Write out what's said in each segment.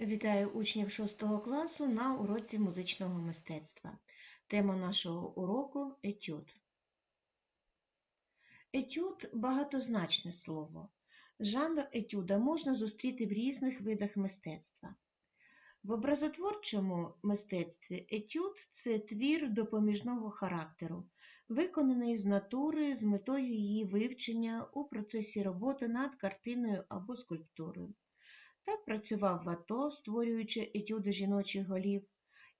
Вітаю учнів 6 класу на уроці музичного мистецтва. Тема нашого уроку етюд. Етюд багатозначне слово. Жанр етюда можна зустріти в різних видах мистецтва. В образотворчому мистецтві етюд це твір допоміжного характеру, виконаний з натури з метою її вивчення у процесі роботи над картиною або скульптурою. Так працював Вато, створюючи етюди жіночих голів,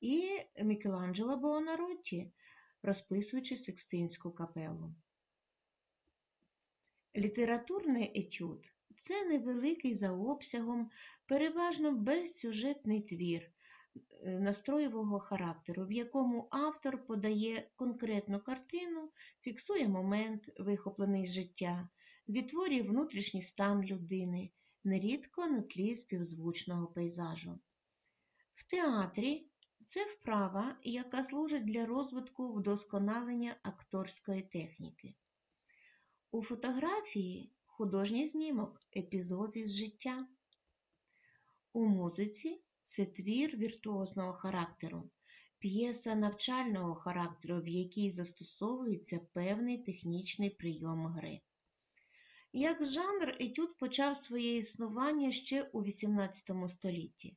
і Мікеланджело Буонаротті, розписуючи Секстинську капелу. Літературний етюд це невеликий за обсягом, переважно безсюжетний твір е, настроєвого характеру, в якому автор подає конкретну картину, фіксує момент, вихоплений з життя, відтворює внутрішній стан людини нерідко на тлі співзвучного пейзажу. В театрі це вправа, яка служить для розвитку вдосконалення акторської техніки. У фотографії художній знімок, епізод із життя. У музиці це твір віртуозного характеру, п'єса навчального характеру, в якій застосовується певний технічний прийом гри. Як жанр, етюд почав своє існування ще у XVIII столітті,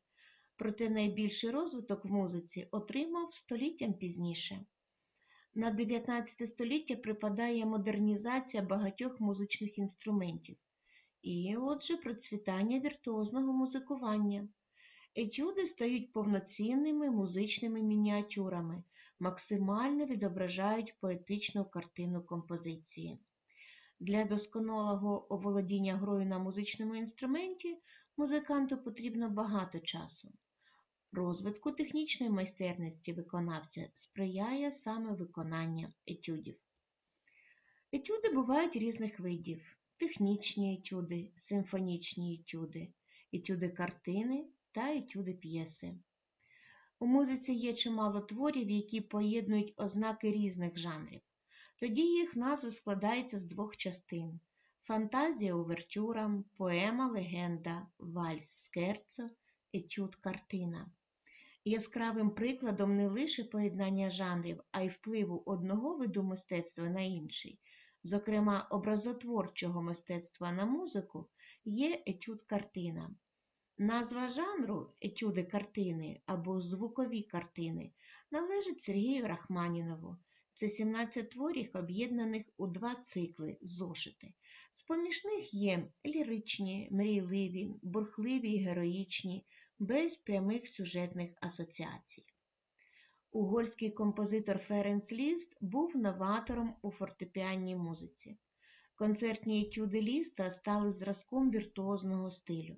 проте найбільший розвиток в музиці отримав століттям пізніше. На 19 століття припадає модернізація багатьох музичних інструментів і, отже, процвітання віртуозного музикування. Етюди стають повноцінними музичними мініатюрами, максимально відображають поетичну картину композиції. Для досконалого оволодіння грою на музичному інструменті музиканту потрібно багато часу. Розвитку технічної майстерності виконавця сприяє саме виконання етюдів. Етюди бувають різних видів: технічні етюди, симфонічні етюди, етюди картини та етюди п'єси. У музиці є чимало творів, які поєднують ознаки різних жанрів. Тоді їх назва складається з двох частин: фантазія увертюра, поема легенда, вальс скерцо, етюд картина. Яскравим прикладом не лише поєднання жанрів, а й впливу одного виду мистецтва на інший, зокрема образотворчого мистецтва на музику, є етюд картина. Назва жанру етюди картини або звукові картини належить Сергію Рахманінову. Це 17 творів, об'єднаних у два цикли зошити. З-поміж них є ліричні, мрійливі, бурхливі й героїчні, без прямих сюжетних асоціацій. Угорський композитор Ференц Ліст був новатором у фортепіанній музиці. Концертні етюди Ліста стали зразком віртуозного стилю.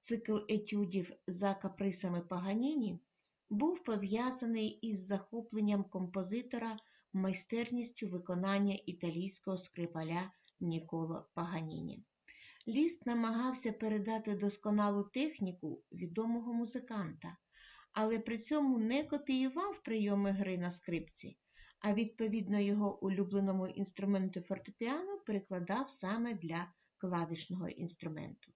Цикл етюдів за каприсами Паганіні був пов'язаний із захопленням композитора майстерністю виконання італійського скрипаля Ніколо Паганіні. Ліст намагався передати досконалу техніку відомого музиканта, але при цьому не копіював прийоми гри на скрипці, а відповідно його улюбленому інструменту фортепіано перекладав саме для клавішного інструменту.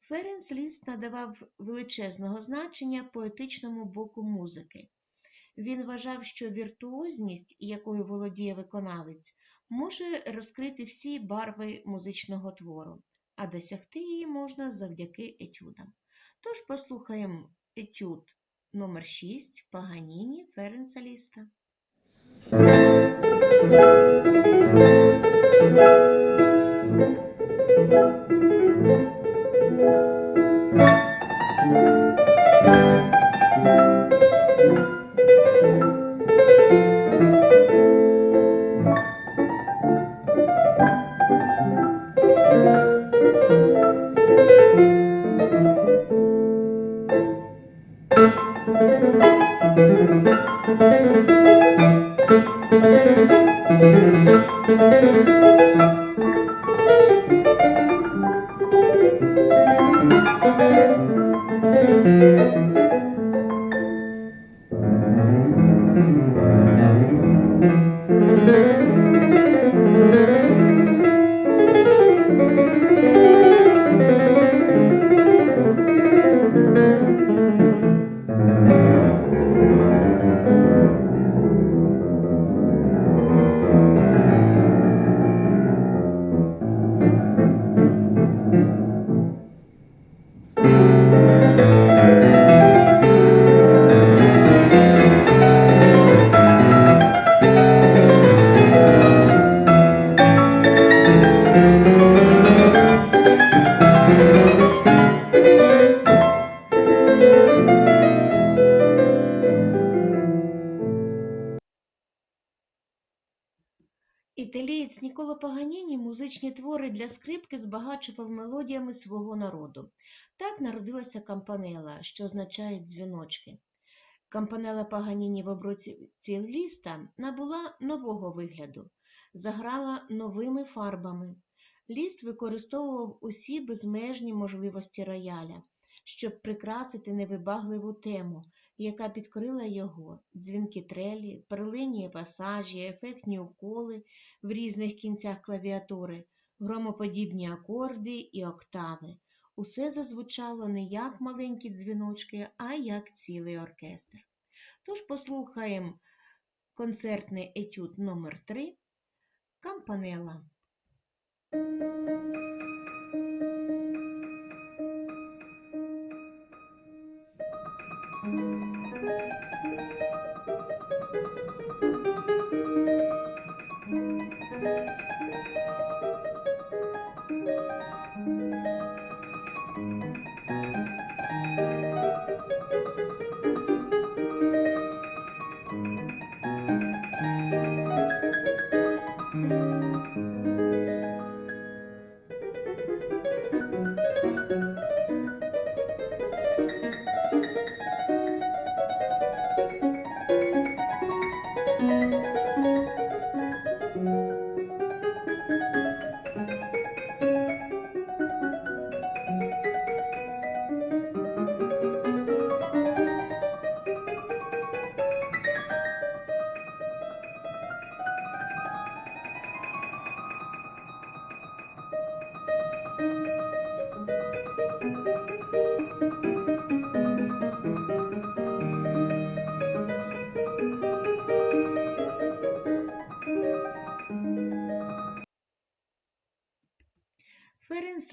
Ференс Ліст надавав величезного значення поетичному боку музики. Він вважав, що віртуозність, якою володіє виконавець, може розкрити всі барви музичного твору, а досягти її можна завдяки етюдам. Тож послухаємо етюд номер 6 Паганіні Ференца Ліста. Thank you. thank you. Італієць Ніколо Паганіні музичні твори для скрипки збагачував мелодіями свого народу. Так народилася кампанела, що означає дзвіночки. Кампанела Паганіні в оброці ліста набула нового вигляду, заграла новими фарбами. Ліст використовував усі безмежні можливості рояля, щоб прикрасити невибагливу тему, яка підкрила його дзвінки трелі, перлинні пасажі, ефектні уколи в різних кінцях клавіатури, громоподібні акорди і октави. Усе зазвучало не як маленькі дзвіночки, а як цілий оркестр. Тож послухаємо концертний етюд номер 3 Кампанела.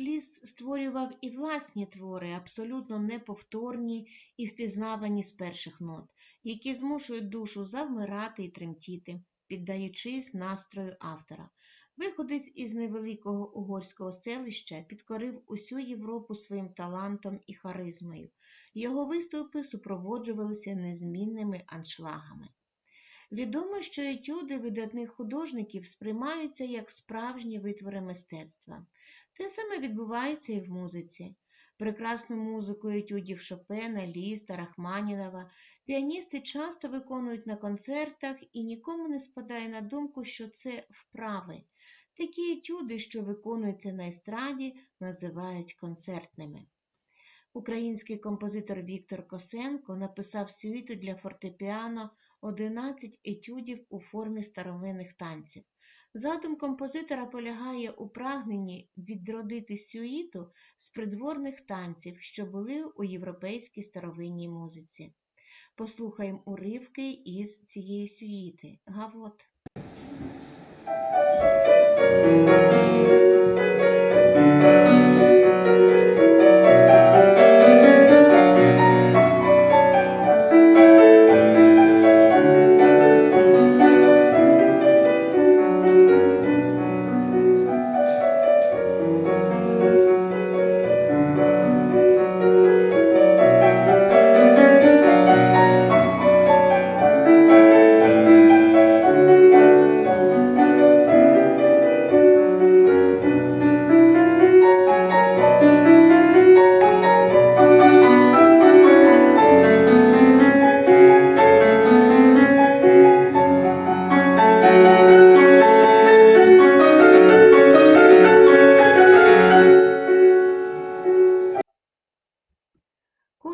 Ліст створював і власні твори, абсолютно неповторні і впізнавані з перших нот, які змушують душу завмирати і тремтіти, піддаючись настрою автора. Виходець із невеликого угорського селища підкорив усю Європу своїм талантом і харизмою. Його виступи супроводжувалися незмінними аншлагами. Відомо, що етюди видатних художників сприймаються як справжні витвори мистецтва. Те саме відбувається і в музиці. Прекрасну музику етюдів Шопена, Ліста, Рахманінова піаністи часто виконують на концертах і нікому не спадає на думку, що це вправи. Такі етюди, що виконуються на естраді, називають концертними. Український композитор Віктор Косенко написав сюїту для фортепіано 11 етюдів у формі старовинних танців. Задум композитора полягає у прагненні відродити сюїту з придворних танців, що були у європейській старовинній музиці. Послухаємо уривки із цієї сюїти. Гавот.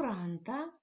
duranta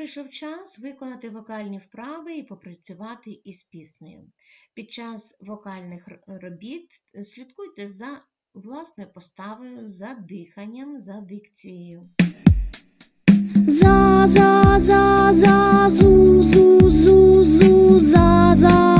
прийшов час виконати вокальні вправи і попрацювати із піснею. Під час вокальних робіт слідкуйте за власною поставою, за диханням, за дикцією. За за за за зу зу зу зу за за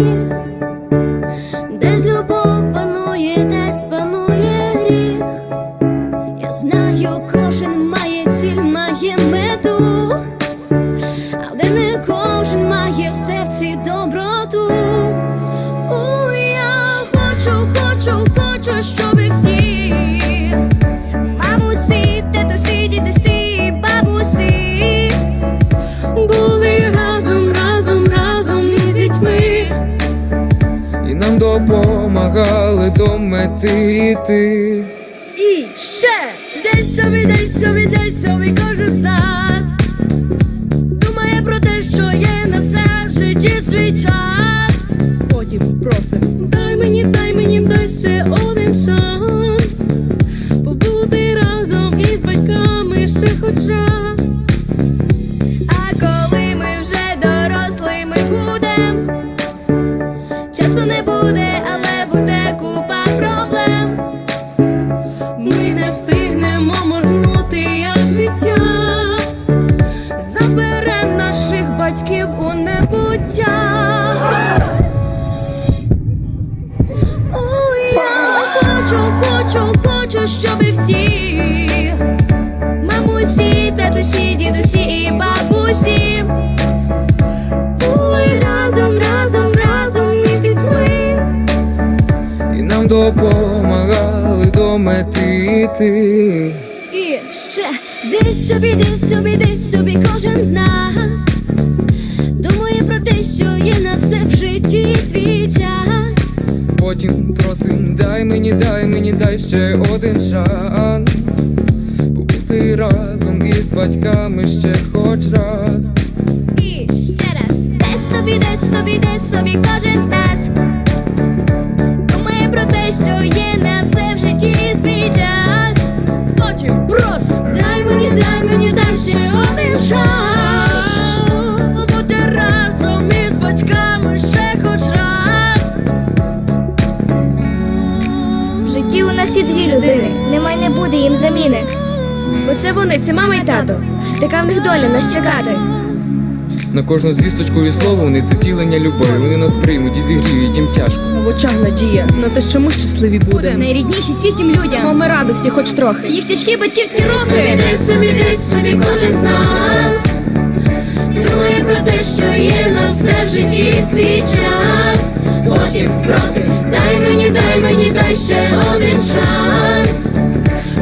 you допомагали до мети йти. І ще десь собі, десь собі, десь собі кожен з нас думає про те, що є на все в житті свій час. Потім просим, дай мені, дай мені, дай ще один шанс. Побути разом із батьками ще хоч раз. А коли ми вже дорослими будем, часу не буде, але небуття. О, я хочу, хочу, хочу, щоб всі мамусі, татусі, дідусі і бабусі були разом, разом, разом із дітьми. І нам допомагали до мети йти. І ще десь собі, десь собі, десь собі кожен з нас Потім просим, дай мені, дай мені, дай ще один шанс. Побути разом із батьками ще хоч раз. І ще раз десь собі, десь собі, десь собі кожен з нас думає про те, що є на все їм. Бо це вони, це мама і тато. Така в них доля нас чекати. На кожну звісточку і слово вони це втілення любові. Вони нас приймуть і зігріють, їм тяжко. В очах надія на те, що ми щасливі будемо. Найрідніші світім людям. Мами радості хоч трохи. Їх тяжкі батьківські Собі роки. десь собі, десь собі кожен з нас думає про те, що є на все в житті свій час. Потім просим, дай мені, дай мені, дай ще один шанс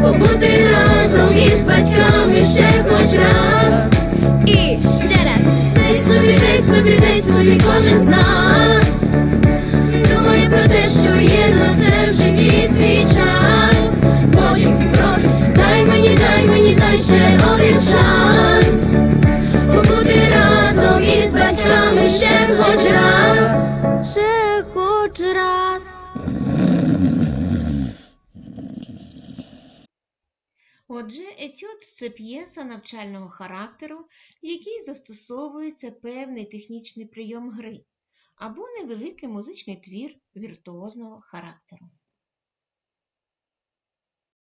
побути разом із батьками ще хоч раз. І ще раз. Дай собі, дай собі, дай собі кожен з нас. Думає про те, що є на все в житті свій час. Отже, етюд це п'єса навчального характеру, в якій застосовується певний технічний прийом гри або невеликий музичний твір віртуозного характеру.